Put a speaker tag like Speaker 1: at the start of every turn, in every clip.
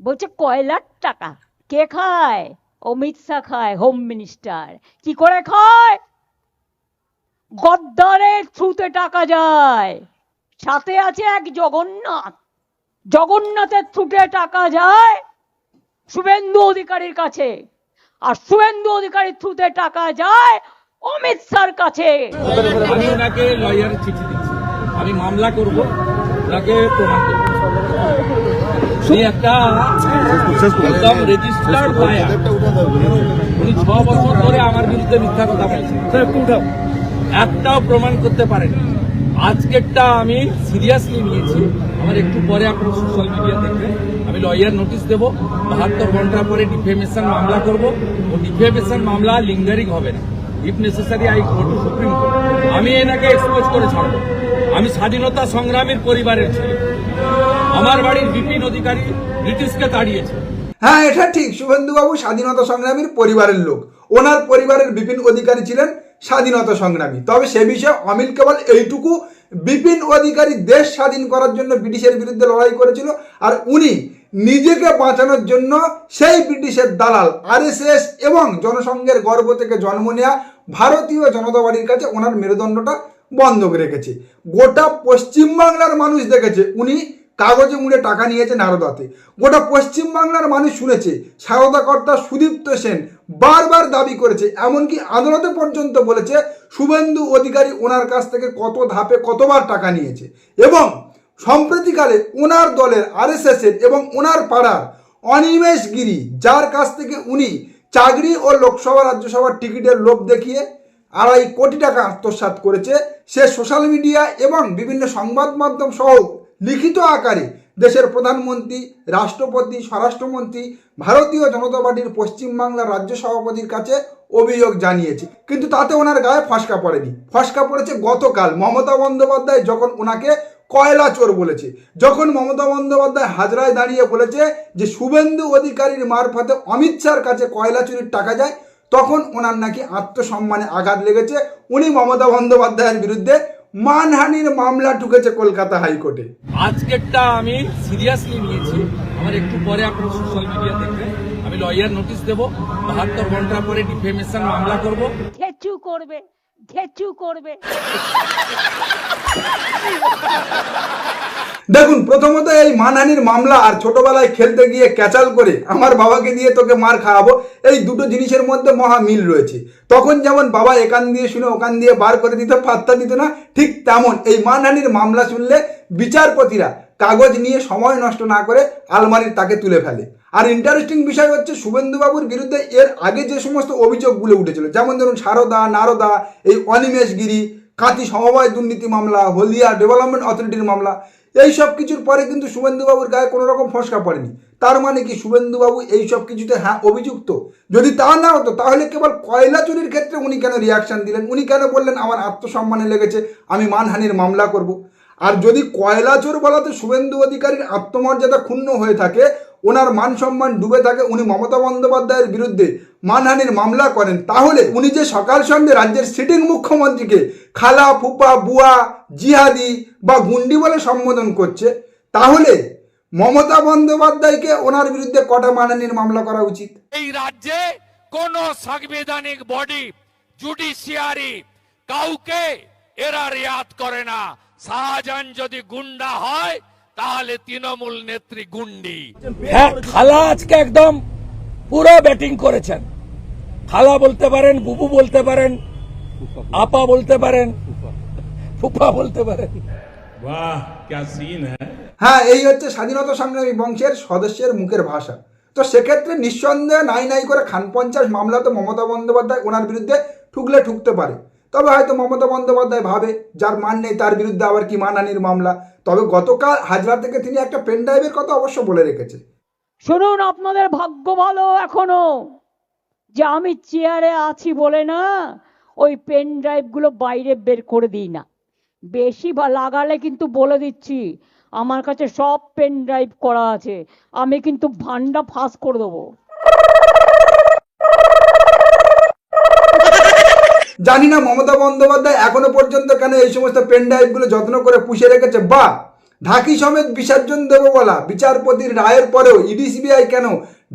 Speaker 1: বলছে, কয়লার টাকা? কে খায়? অমিত শাহ খায় হোম মিনিস্টার কি করে খায়? গদ্দারের থ্রুতে টাকা যায়। সাথে আছে এক জগন্নাথ। জগন্নাথের থ্রুতে টাকা যায় শুভেন্দু অধিকারীর কাছে। আর শুভেন্দু অধিকারীর থ্রুতে টাকা যায় অমিত শাহর কাছে।
Speaker 2: আমি মামলা করব প্রমাণ উনি একটা একদম রেজিস্টার্ড উনি ছ বছর ধরে আমার বিরুদ্ধে মিথ্যা কথা বলছেন। একটাও প্রমাণ করতে পারেন। আজকেরটা আমি সিরিয়াসলি নিয়েছি। আমার একটু পরে আপনার সোশ্যাল মিডিয়া দেখবেন। আমি লয়ার নোটিশ দেব। বাহাত্তর ঘণ্টা পরে ডিফেমেশন মামলা করব। ও ডিফেমেশন মামলা লিঙ্গারিং হবে না। If necessary I go to supreme court আমি এনাকে এক্সপোজ করে ছাড়বো। আমি স্বাধীনতা সংগ্রামীর পরিবারের ছেলে। আমার বাড়ির বিপিন অধিকারী ব্রিটিশকে তাড়িয়েছে।
Speaker 3: হ্যাঁ এটা ঠিক। শুভেন্দুবাবু স্বাধীনতা সংগ্রামীর পরিবারের লোক। ওনার পরিবারের বিপিন অধিকারী ছিলেন স্বাধীনতা সংগ্রামী। তবে সে বিষয়ে অমিল কেবল এইটুকু বিপিন অধিকারী দেশ স্বাধীন করার জন্য ব্রিটিশের বিরুদ্ধে লড়াই করেছিল, আর উনি নিজেকে বাঁচানোর জন্য সেই ব্রিটিশের দালাল, আরএসএস এবং জনসংঘের গর্ব থেকে জন্ম নেওয়া ভারতীয় জনতা পার্টির কাছে ওনার মেরুদণ্ডটা বন্ধক রেখেছে। গোটা পশ্চিমবাংলার মানুষ দেখেছে, উনি কাগজে মুড়ে টাকা নিয়েছে নারদাতে গোটা পশ্চিমবাংলার মানুষ শুনেছে স্বাগতাকর্তা সুদীপ্ত সেন বারবার দাবি করেছে, এমনকি আদালতে পর্যন্ত বলেছে, শুভেন্দু অধিকারী ওনার কাছ থেকে কত ধাপে কতবার টাকা নিয়েছে। এবং সম্প্রতিকালে ওনার দলের আরএসএস এর এবং ওনার পাড়ার অনিমেষ গিরি, যার কাছ থেকে উনি চাকরি ও লোকসভা, রাজ্যসভার টিকিটের লোভ দেখিয়ে আড়াই কোটি টাকা আত্মসাৎ করেছে সে সোশ্যাল মিডিয়া এবং বিভিন্ন সংবাদ মাধ্যম সহ লিখিত আকারে দেশের প্রধানমন্ত্রী, রাষ্ট্রপতি, স্বরাষ্ট্রমন্ত্রী, ভারতীয় জনতা পার্টির পশ্চিমবাংলার রাজ্য সভাপতির কাছে অভিযোগ জানিয়েছে। কিন্তু তাতে ওনার গায়ে ফসকা পড়েনি। ফসকা পড়েছে গতকাল। মমতা বন্দ্যোপাধ্যায় যখন ওনাকে কয়লা চোর বলেছে, যখন মমতা বন্দ্যোপাধ্যায় হাজরায় দাঁড়িয়ে বলেছে যে, শুভেন্দু অধিকারীর মারফতে অমিত শাহর কাছে কয়লা চুরির টাকা যায় তখন ওনার নাকি আত্মসম্মানে আঘাত লেগেছে। উনি মমতা বন্দ্যোপাধ্যায়ের বিরুদ্ধে মানহানির মামলা ঢুকেছে কলকাতা হাইকোর্টে।
Speaker 2: আজকেরটা আমি সিরিয়াসলি নিয়েছি। আমার একটু পরে আপনারা সোশ্যাল মিডিয়া দেখবেন। আমি লয়ার নোটিশ দেবো। বাহাত্তর ঘণ্টা পরে ডিফেমেশন মামলা করব।
Speaker 1: করবে। করবে।
Speaker 3: দেখুন, প্রথমত এই মানহানির মামলা আর ছোটবেলায় খেলতে গিয়ে ক্যাচাল করে আমার বাবাকে দিয়ে তোকে মার খাওয়াবো, এই দুটো জিনিসের মধ্যে মহা মিল রয়েছে। তখন যেমন বাবা একান দিয়ে শুনে ওখান দিয়ে বার করে দিত, পাত্তা দিত না, ঠিক তেমন এই মানহানির মামলা শুনলে বিচারপতিরা কাগজ নিয়ে সময় নষ্ট না করে আলমারির তাকে তুলে ফেলে। আর ইন্টারেস্টিং বিষয় হচ্ছে শুভেন্দুবাবুর বিরুদ্ধে এর আগে যে সমস্ত অভিযোগগুলো উঠেছিল, যেমন ধরুন সারদা, নারদা, এই অনিমেষগিরি কাঁথি সমবায় দুর্নীতি মামলা, হলদিয়া ডেভেলপমেন্ট অথরিটির মামলা, এই সব কিছুর পরে কিন্তু শুভেন্দুবাবুর গায়ে কোনো রকম ফসকা পড়েনি। তার মানে কি শুভেন্দুবাবু এই সব কিছুতে হ্যাঁ অভিযুক্ত? যদি তা না হতো, তাহলে কেবল কয়লা চুরির ক্ষেত্রে উনি কেন রিয়াকশান দিলেন? উনি কেন বললেন আমার আত্মসম্মানে লেগেছে, আমি মানহানির মামলা করব? আর যদি কয়লা চোর বলাতে শুভেন্দু অধিকারীর আত্মমর্যাদা ক্ষুণ্ণ হয়ে থাকে ওনার মান সম্মান ডুবে থাকে, উনি মমতা বন্দ্যোপাধ্যায়ের বিরুদ্ধে মানহানির মামলা করেন। তাহলে উনি যে সকাল সন্ধ্যে রাজ্যের সিটিং মুখ্যমন্ত্রীকে খালা, ফুপা, বুয়া, জিহাদি বা গুন্ডি বলে সম্বোধন করছে, তাহলে মমতা বন্দ্যোপাধ্যায়কে ওনার বিরুদ্ধে কটা মানহানির মামলা করা উচিত?
Speaker 4: এই রাজ্যে কোন সাংবিধানিক বডি জুডিশিয়ারি কাউকে এরা রিয়াত করে না। শাহজাহান যদি গুন্ডা হয় তাহলে তৃণমূল নেত্রী গুন্ডি।
Speaker 2: হ্যাঁ, খালা আজকে একদম পুরো ব্যাটিং করেছেন। খালা বলতে পারেন বুবু বলতে পারেন আপা বলতে পারেন ফুফা বলতে পারেন।
Speaker 3: হ্যাঁ। এই হচ্ছে স্বাধীনতা সংগ্রামী বংশের সদস্যের মুখের ভাষা। তো সেক্ষেত্রে নিঃসন্দেহে নাই নাই করে খান পঞ্চাশ মামলা তো মমতা বন্দ্যোপাধ্যায় ওনার বিরুদ্ধে ঠুকলে ঠুকতে পারে। তবে হয়তো মমতা বন্দ্যোপাধ্যায় ভাবে, যার মান নেই, তার বিরুদ্ধে আবার কি মানহানির মামলা? তবে গতকাল হাজরা থেকে তিনি একটা পেন ড্রাইভের কথা অবশ্য বলে রেখেছে
Speaker 1: শুনুন, আপনাদের ভাগ্য ভালো এখনও। যে আমি চেয়ারে আছি বলে না, ওই পেন ড্রাইভগুলো বাইরে বের করে দিই না। বেশি বা লাগালে কিন্তু বলে দিচ্ছি, আমার কাছে সব পেন ড্রাইভ করা আছে, আমি কিন্তু ভান্ডা ফাঁস করে দেবো।
Speaker 3: জানি না, মমতা বন্দ্যোপাধ্যায় এখনও পর্যন্ত কেন এই সমস্ত পেন ড্রাইভগুলো যত্ন করে পুষে রেখেছে? বা, ঢাকি সমেত বিসর্জন দেব বলা বিচারপতির রায়ের পরেও ইডি, সিবিআই কেন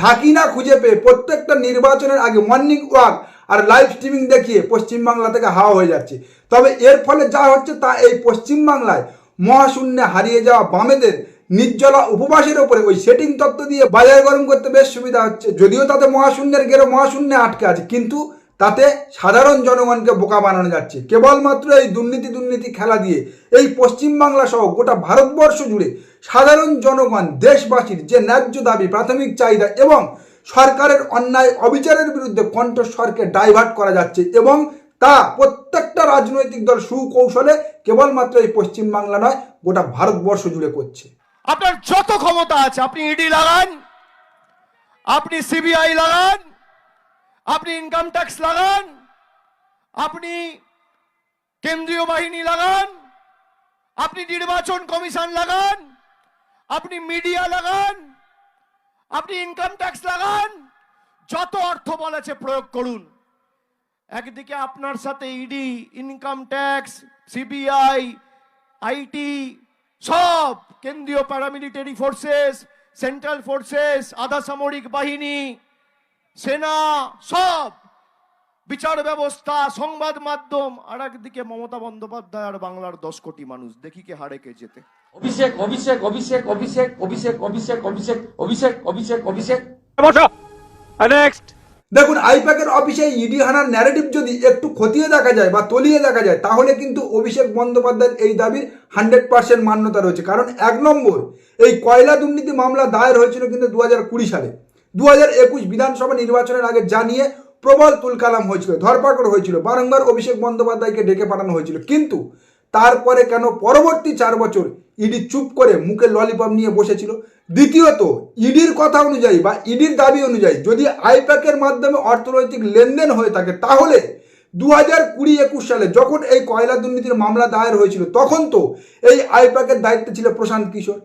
Speaker 3: ঢাকি না খুঁজে পেয়ে প্রত্যেকটা নির্বাচনের আগে মর্নিং ওয়াক আর লাইভ স্ট্রিমিং দেখিয়ে পশ্চিমবাংলা থেকে হাওয়া হয়ে যাচ্ছে। তবে এর ফলে যা হচ্ছে তা এই পশ্চিমবাংলায় মহাশূন্যে হারিয়ে যাওয়া বামেদের নির্জলা উপবাসের ওপরে ওই সেটিং তত্ত্ব দিয়ে বাজার গরম করতে বেশ সুবিধা হচ্ছে। যদিও তাতে মহাশূন্যের গেরো মহাশূন্যে আটকে আছে, কিন্তু তাতে সাধারণ জনগণকে বোকা বানানো যাচ্ছে। কেবলমাত্র এই দুর্নীতি দুর্নীতি খেলা দিয়ে এই পশ্চিমবাংলা সহ গোটা ভারতবর্ষ জুড়ে সাধারণ জনগণ, দেশবাসীর যে ন্যায্য দাবি, প্রাথমিক চাহিদা এবং সরকারের অন্যায় অবিচারের বিরুদ্ধে কণ্ঠস্বরকে ডাইভার্ট করা যাচ্ছে এবং তা প্রত্যেকটা রাজনৈতিক দল সুকৌশলে কেবলমাত্র এই পশ্চিমবাংলা নয়, গোটা ভারতবর্ষ জুড়ে করছে।
Speaker 5: আপনার যত ক্ষমতা আছে, আপনি ইডি লাগান, আপনি সিবিআই লাগান আপনি ইনকাম ট্যাক্স লাগান, আপনি কেন্দ্রীয় বাহিনী লাগান, আপনি নির্বাচন কমিশন লাগান, আপনি মিডিয়া লাগান, আপনি ইনকাম ট্যাক্স লাগান, যত অর্থ বলেছে প্রয়োগ করুন। একদিকে আপনার সাথে ED income tax CBI IT সব কেন্দ্রীয় প্যারামিলিটারি ফোর্সেস সেন্ট্রাল ফোর্সেস আধা সামরিক বাহিনী সেনা সব। বিচার ব্যবস্থা সংবাদ মাধ্যম আর একদিকে মমতা বন্দ্যোপাধ্যায় আর বাংলার দশ কোটি মানুষ। দেখি কে হারে কে যেতে
Speaker 6: অভিষেক অভিষেক অভিষেক অভিষেক অভিষেক অভিষেক অভিষেক অভিষেক অভিষেক অভিষেক।
Speaker 3: দেখুন আইপ্যাকের অফিসে ইডি হানার ন্যারেটিভ যদি একটু খতিয়ে দেখা যায় বা তলিয়ে দেখা যায় তাহলে কিন্তু অভিষেক বন্দ্যোপাধ্যায়ের এই দাবির হান্ড্রেড পার্সেন্ট মান্যতা রয়েছে। কারণ এক নম্বর এই কয়লা দুর্নীতি মামলা দায়ের হয়েছিল কিন্তু দু কুড়ি সালে। দু হাজার একুশ বিধানসভা নির্বাচনের আগে জানিয়ে প্রবল তুলকালাম হয়েছিল, ধরপাকড় হয়েছিল, বারংবার অভিষেক বন্দ্যোপাধ্যায়কে ডেকে পাঠানো হয়েছিল। কিন্তু তারপরে কেন পরবর্তী চার বছর ইডি চুপ করে মুখে ললিপপ নিয়ে বসেছিল? দ্বিতীয়ত, ইডির কথা অনুযায়ী বা ইডির দাবি অনুযায়ী যদি আইপ্যাকের মাধ্যমে অর্থনৈতিক লেনদেন হয়ে থাকে, তাহলে দু হাজার কুড়ি একুশ সালে যখন এই কয়লা দুর্নীতির মামলা দায়ের হয়েছিল, তখন তো এই আইপ্যাকের দায়িত্বে ছিল প্রশান্ত কিশোর।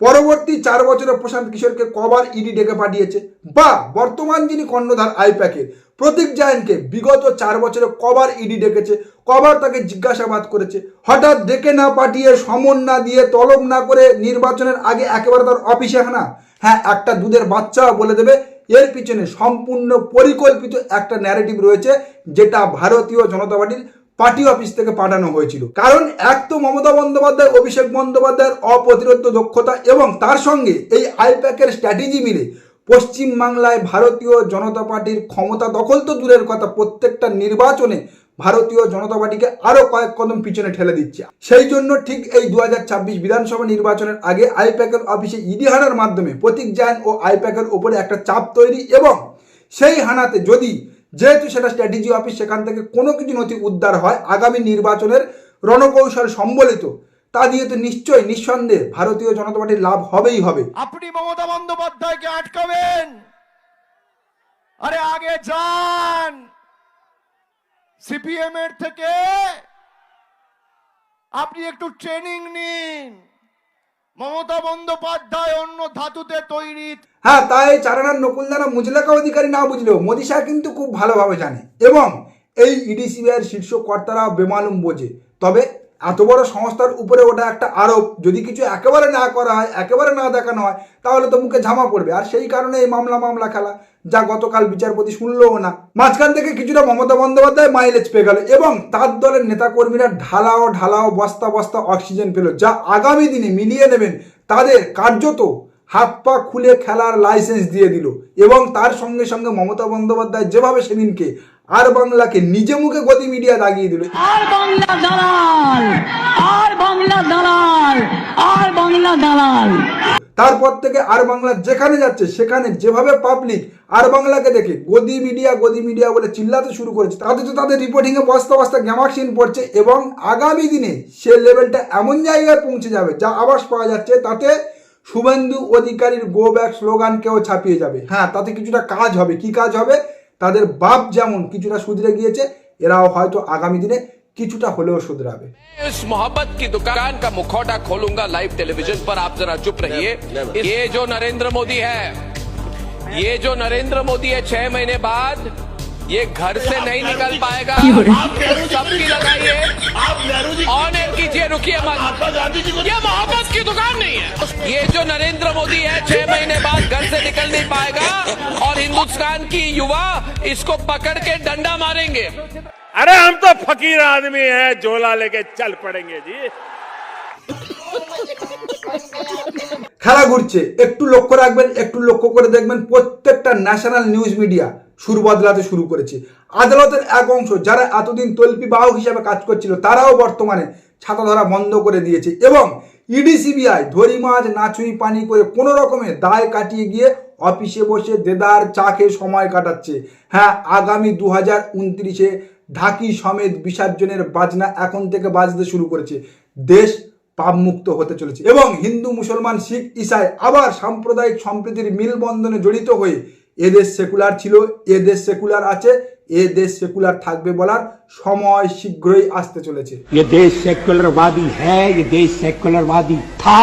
Speaker 3: পরবর্তী চার বছরে প্রশান্ত কিশোরকে কবার ইডি ডেকে পাঠিয়েছে। বা বর্তমান যিনি কর্ণধার আইপ্যাকের প্রতীক জায়নকে বিগত চার বছরে কবার ইডি ডেকেছে, কবার তাকে জিজ্ঞাসাবাদ করেছে। হঠাৎ ডেকে না পাঠিয়ে সমন না দিয়ে তলব না করে নির্বাচনের আগে একেবারে তার অফিসে হানা হ্যাঁ একটা দুধের বাচ্চাও বলে দেবে। এর পিছনে সম্পূর্ণ পরিকল্পিত একটা ন্যারেটিভ রয়েছে, যেটা ভারতীয় জনতা পার্টির পার্টি অফিস থেকে পাঠানো হয়েছিল। কারণ এক তো মমতা বন্দ্যোপাধ্যায় অভিষেক বন্দ্যোপাধ্যায়ের অপ্রতিরোধ দক্ষতা এবং তার সঙ্গে এই আইপ্যাকের স্ট্র্যাটেজি মিলে পশ্চিম বাংলায় ভারতীয় জনতা পার্টির ক্ষমতা দখল তো দূরের কথা, প্রত্যেকটা নির্বাচনে ভারতীয় জনতা পার্টিকে আরও কয়েক কদম পিছনে ঠেলে দিচ্ছে। সেই জন্য ঠিক এই দু হাজার ছাব্বিশ বিধানসভা নির্বাচনের আগে আইপ্যাকের অফিসে ইডি হানার মাধ্যমে প্রতীক জায়ন ও আইপ্যাকের উপরে একটা চাপ তৈরি এবং সেই হানাতে যদি যেহেতু সেটা স্ট্র্যাটেজি অফিস সেখান থেকে কোনো কিছু নথি উদ্ধার হয়, আগামী নির্বাচনের রণকৌশল সম্বলিত, তা দিয়ে তো নিশ্চয়ই, নিঃসন্দেহে ভারতীয় জনতা পার্টির লাভ হবেই হবে।
Speaker 5: আপনি মমতা বন্দ্যোপাধ্যায়কে আটকাবেন? আরে আগে যান। সিপিএম এর থেকে আপনি একটু ট্রেনিং নিন। মমতা বন্দ্যোপাধ্যায় অন্য ধাতুতে তৈরি।
Speaker 3: হ্যাঁ তাই চারানার নকুলদানা মুজলাকা অধিকারী না বুঝলেও মোদি শাহ কিন্তু খুব ভালোভাবে জানে। এবং এই ইডি সিবিআইয়ের শীর্ষ কর্তারা বেমালুম বোঝে। তবে এত বড় সংস্থার উপরে ওটা একটা আরোপ, যদি কিছু একেবারে না করা হয়, একেবারে না দেখানো হয়, তাহলে তো মুখে ঝামা পড়বে। আর সেই কারণে এই মামলা মামলা খেলা। যা গতকাল বিচারপতি শুনলও না। মাঝখান থেকে কিছুটা মমতা বন্দ্যোপাধ্যায় মাইলেজ পেয়ে গেল এবং তার দলের নেতাকর্মীরা ঢালাও ঢালাও, বস্তা বস্তা অক্সিজেন পেল। যা আগামী দিনে মিলিয়ে নেবেন, তাদের কার্যত হাত পা খুলে খেলার লাইসেন্স দিয়ে দিল এবং তার সঙ্গে সঙ্গে মমতা বন্দ্যোপাধ্যায় যেভাবে সেদিনকে আর বাংলাকে নিজে মুখে গতি মিডিয়া দাগিয়ে দিল।
Speaker 1: আর বাংলা দালাল! আর বাংলা দালাল! আর বাংলা দালাল!
Speaker 3: তারপর থেকে আর বাংলা যেখানে যাচ্ছে, সেখানে যেভাবে পাবলিক আর বাংলাকে দেখে, গদি মিডিয়া গদি মিডিয়া বলে চিল্লাতে শুরু করেছে, তাতে তো তাদের রিপোর্টিংয়ে বস্তা বস্তা গ্যামাক্সিন পড়ছে এবং আগামী দিনে সে লেভেলটা এমন জায়গায় পৌঁছে যাবে, যা আবাস পাওয়া যাচ্ছে, তাতে শুভেন্দু অধিকারীর গো ব্যাক স্লোগানকেও ছাপিয়ে যাবে। হ্যাঁ তাতে কিছুটা কাজ হবে। কি কাজ হবে? তাদের বাপ যেমন কিছুটা শুধরে গিয়েছে, এরাও হয়তো আগামী দিনে কিছুটা হলেও শুধরাবে
Speaker 7: इस मोहब्बत की दुकान का मुखौटा खोलूंगा लाइव टेलीविजन पर आप जरा चुप रहिए ये जो नरेंद्र मोदी है ये जो नरेंद्र मोदी है छह महीने बाद ये घर से नहीं निकल पाएगा सबकी लगाइए ऑन एयर कीजिए रुकिए मत ये मोहब्बत की दुकान नहीं है ये जो नरेंद्र मोदी है छह महीने बाद घर से निकल नहीं पाएगा और हिंदुस्तान की युवा इसको पकड़ के डंडा मारेंगे
Speaker 8: अरे हम तो फकीर आदमी हैं झोला लेके चल पड़ेंगे जी
Speaker 3: খেলা ঘুরছে একটু লক্ষ্য রাখবেন একটু লক্ষ্য করে দেখবেন প্রত্যেকটা ন্যাশনাল নিউজ মিডিয়া সুর বদলাতে শুরু করেছে আদালতের এক অংশ যারা এতদিন তল্পি বাহক হিসাবে কাজ করছিল তারাও বর্তমানে ছাতা ধরা বন্ধ করে দিয়েছে এবং ইডি সিবিআই ধরি মাছ নাচুই পানি করে কোনো রকমে দায় কাটিয়ে গিয়ে অফিসে বসে দেদার চা খেয়ে সময় কাটাচ্ছে হ্যাঁ আগামী দু হাজার উনত্রিশে ঢাকি সমেত বিসর্জনের বাজনা এখন থেকে বাজতে শুরু করেছে দেশ পাপমুক্ত হতে চলেছে এবং হিন্দু মুসলমান শিখ ইসাই আবার সাম্প্রদায়িক সম্প্রীতির মিলবন্ধনে জড়িত হয়ে এদেশ সেকুলার ছিল এদেশ সেকুলার আছে এ দেশ সেকুলার থাকবে বলার সময় শীঘ্রই আসতে চলেছে
Speaker 9: ये देश सेकुलरवादी है ये देश सेकुलरवादी था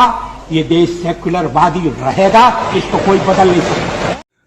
Speaker 9: ये देश सेकुलरवादी रहेगा इसको कोई बदल नहीं सकता